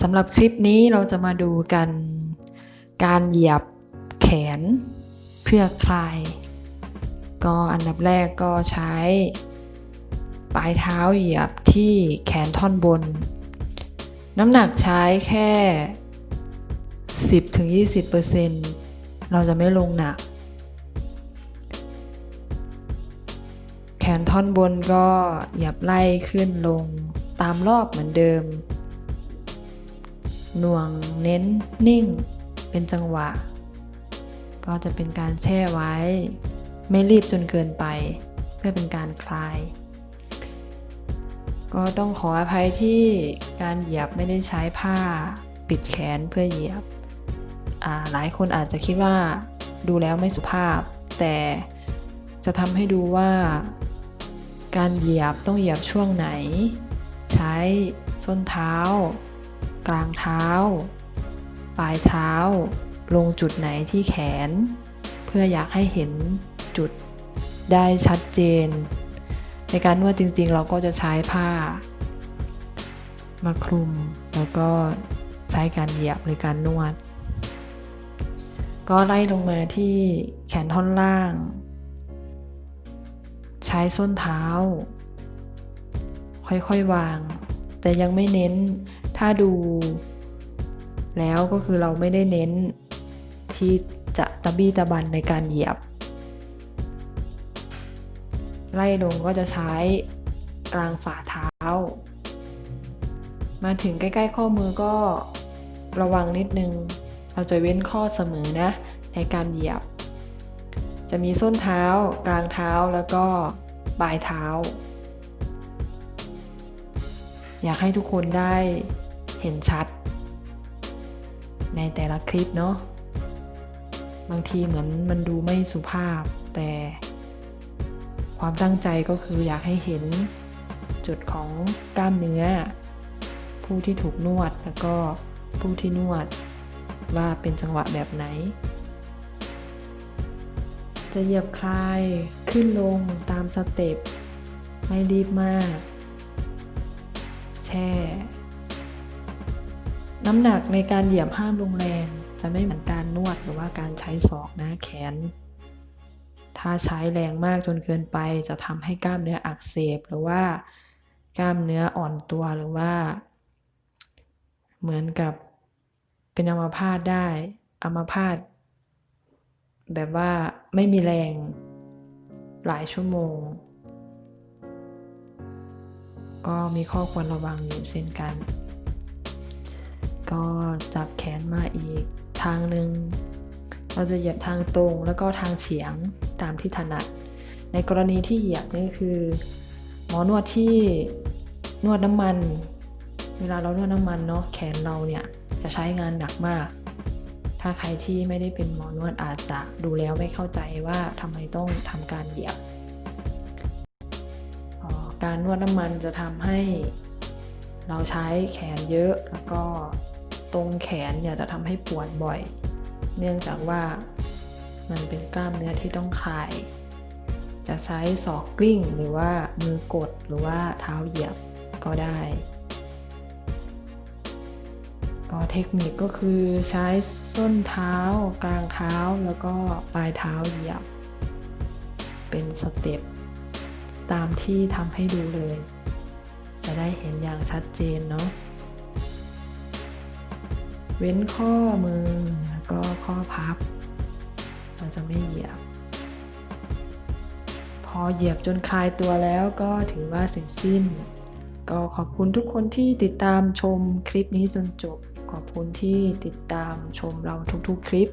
สำหรับคลิปนี้เราจะมาดูกันการเหยียบแขนเพื่อคลาย ก็อันดับแรกก็ใช้ ปลายเท้าเหยียบที่แขนท่อนบน น้ำหนักใช้แค่ 10-20%เราจะไม่ลงหนัก แขนท่อนบนก็เหยียบไล่ขึ้นลงตามรอบเหมือนเดิม หน่วงเน้นนิ่ง เป็นจังหวะ ก็จะเป็นการแช่ไว้ ไม่รีบจนเกินไป เพื่อเป็นการคลาย ก็ต้องขออภัยที่การเหยียบไม่ได้ใช้ผ้าปิดแขนเพื่อเหยียบอ่าหลายคนอาจจะคิดว่าดูแล้วไม่สุภาพ แต่จะทำให้ดูว่า การเหยียบต้องเหยียบช่วงไหน ใช้ส้นเท้า กลางเท้า ปลายเท้า ลงจุดไหนที่แขน เพื่ออยากให้เห็นจุดได้ชัดเจน ในการนวดจริงๆ เราก็จะใช้ผ้า มาคลุมแล้วก็ใช้การเหยียบหรือการนวด ก็ไล่ลงมาที่แขนท่อนล่าง ใช้ส้นเท้า ค่อยๆวาง แต่ยังไม่เน้น ถ้าดูแล้วก็คือเราไม่ได้เน้นที่จะตะบี้ตะบันในการเหยียบ ไล่ลงก็จะใช้กลางฝ่าเท้า มาถึงใกล้ๆข้อมือก็ระวังนิดนึง เราจะเว้นข้อเสมอนะ ในการเหยียบ จะมีส้นเท้ากลางเท้าแล้วก็ปลายเท้า อยากให้ทุกคนได้ เห็นชัด ในแต่ละคลิปเนาะบางทีเหมือนมันดูไม่สุภาพ แต่ความตั้งใจก็คืออยากให้เห็นจุดของกล้ามเนื้อ ผู้ที่ถูกนวดแล้วก็ผู้ที่นวดว่าเป็นจังหวะแบบไหน จะเหยียบคลายขึ้นลงตามสเต็ปไม่รีบมาก แช่ น้ำหนักในการเหยียบห้ามลงแรงจะไม่เหมือนการนวดหรือว่าการใช้ศอกนะแขน ถ้าใช้แรงมากจนเกินไปจะทำให้กล้ามเนื้ออักเสบหรือว่ากล้ามเนื้ออ่อนตัวหรือว่า เหมือนกับเป็นอัมพาตได้อัมพาตแบบว่าไม่มีแรงหลายชั่วโมง ก็มีข้อควรระวังอยู่เช่นกัน ก็จับแขนมาอีกทางหนึ่งเราจะเหยียบทางตรงแล้วก็ทางเฉียงตามที่ถนัด ในกรณีที่เหยียบนี่คือ หมอนวดที่นวดน้ำมัน เวลาเรานวดน้ำมันเนาะแขนเราเนี่ยจะใช้งานหนักมาก ถ้าใครที่ไม่ได้เป็นหมอนวดอาจจะดูแล้วไม่เข้าใจว่าทำไมต้องทำการเหยียบ การนวดน้ำมันจะทำให้เราใช้แขนเยอะแล้วก็ ตรงแขนเนี่ยจะทำให้ปวดบ่อย เนื่องจากว่ามันเป็นกล้ามเนื้อที่ต้องคลาย จะใช้ศอกกลิ้งหรือว่ามือกดหรือว่าเท้าเหยียบก็ได้ก็เทคนิคก็คือใช้ส้นเท้ากลางเท้าแล้วก็ปลายเท้าเหยียบ เป็นสเต็ปตามที่ทำให้ดูเลย จะได้เห็นอย่างชัดเจนเนาะ เว้นข้อมือแล้วก็ข้อพับ เราจะไม่เหยียบ พอเหยียบจนคลายตัวแล้วก็ถือว่าเสร็จสิ้น ก็ขอบคุณทุกคนที่ติดตามชมคลิปนี้จนจบ ขอบคุณที่ติดตามชมเราทุกๆคลิป